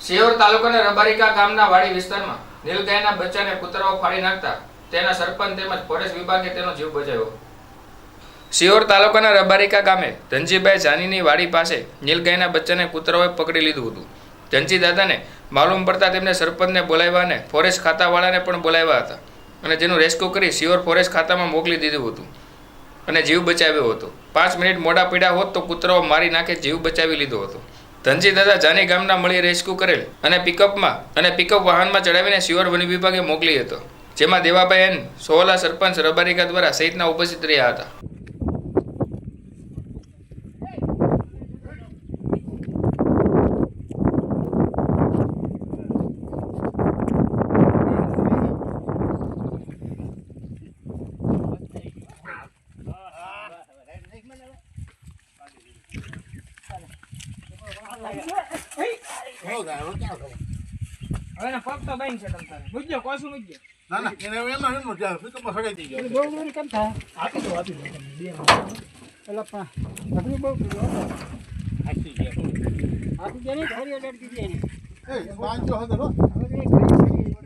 સિયોર તાલુકાના રબારિકા ગામના વાડી વિસ્તારમાં નીલગાયના બચ્ચાને કૂતરાઓ ફાડી નાખતા તેના સરપંચ તેમજ ફોરેસ્ટ વિભાગે તેનો જીવ બચાવ્યો. સિયોર તાલુકાના રબારીકા ગામે ધનજીભાઈ જાનીની વાડી પાસે નીલગાયના બચ્ચાને કૂતરાઓએ પકડી લીધું હતું. ધનજી દાદાને માલુમ પડતા તેમને સરપંચને બોલાવ્યા અને ફોરેસ્ટ ખાતાવાળાને પણ બોલાવ્યા હતા અને જેનું રેસ્ક્યુ કરી સિયોર ફોરેસ્ટ ખાતામાં મોકલી દીધું હતું અને જીવ બચાવ્યો હતો. પાંચ મિનિટ મોડા પીડા હોત તો કૂતરાઓ મારી નાખે જીવ બચાવી લીધો હતો. ધનજી દાદા જાની ગામના મળી રેસ્ક્યુ કરેલ અને પિકઅપમાં અને પિકઅપ વાહનમાં ચડાવીને સિયોર વન વિભાગે મોકલી હતો, જેમાં દેવાભાઈ એન સોહલા સરપંચ રબારિકા દ્વારા સહિતના ઉપસ્થિત રહ્યા હતા. હવે પગ તો બાઈ છે તમ તારે મૂકજો કોશું મૂકજો ના ના એને એમ એમ એમ ત્યાં પિકઅપમાં સગાઈ થઈ ગયો બહુ દૂર કેમ થાય? આપી દો આપી દો. બે એટલે પણ અઘરું બહુ આપી દે ફરી અલર્ટ દીધી એને. એ પાંચસો હતો હો. હવે એ ઘડી છે. આપણે